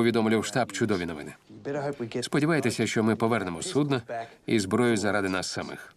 Повідомлю в штаб чудові новини. Сподівайтеся, що ми повернемо судно і зброю заради нас самих.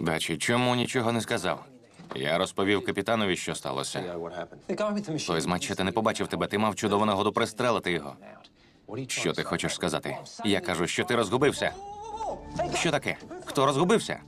Дачі, чому нічого не сказав? Я розповів капітанові, що сталося. Той з мачете не побачив тебе. Ти мав чудову нагоду пристрелити його. Що ти хочеш сказати? Я кажу, що ти розгубився. Що таке? Хто розгубився?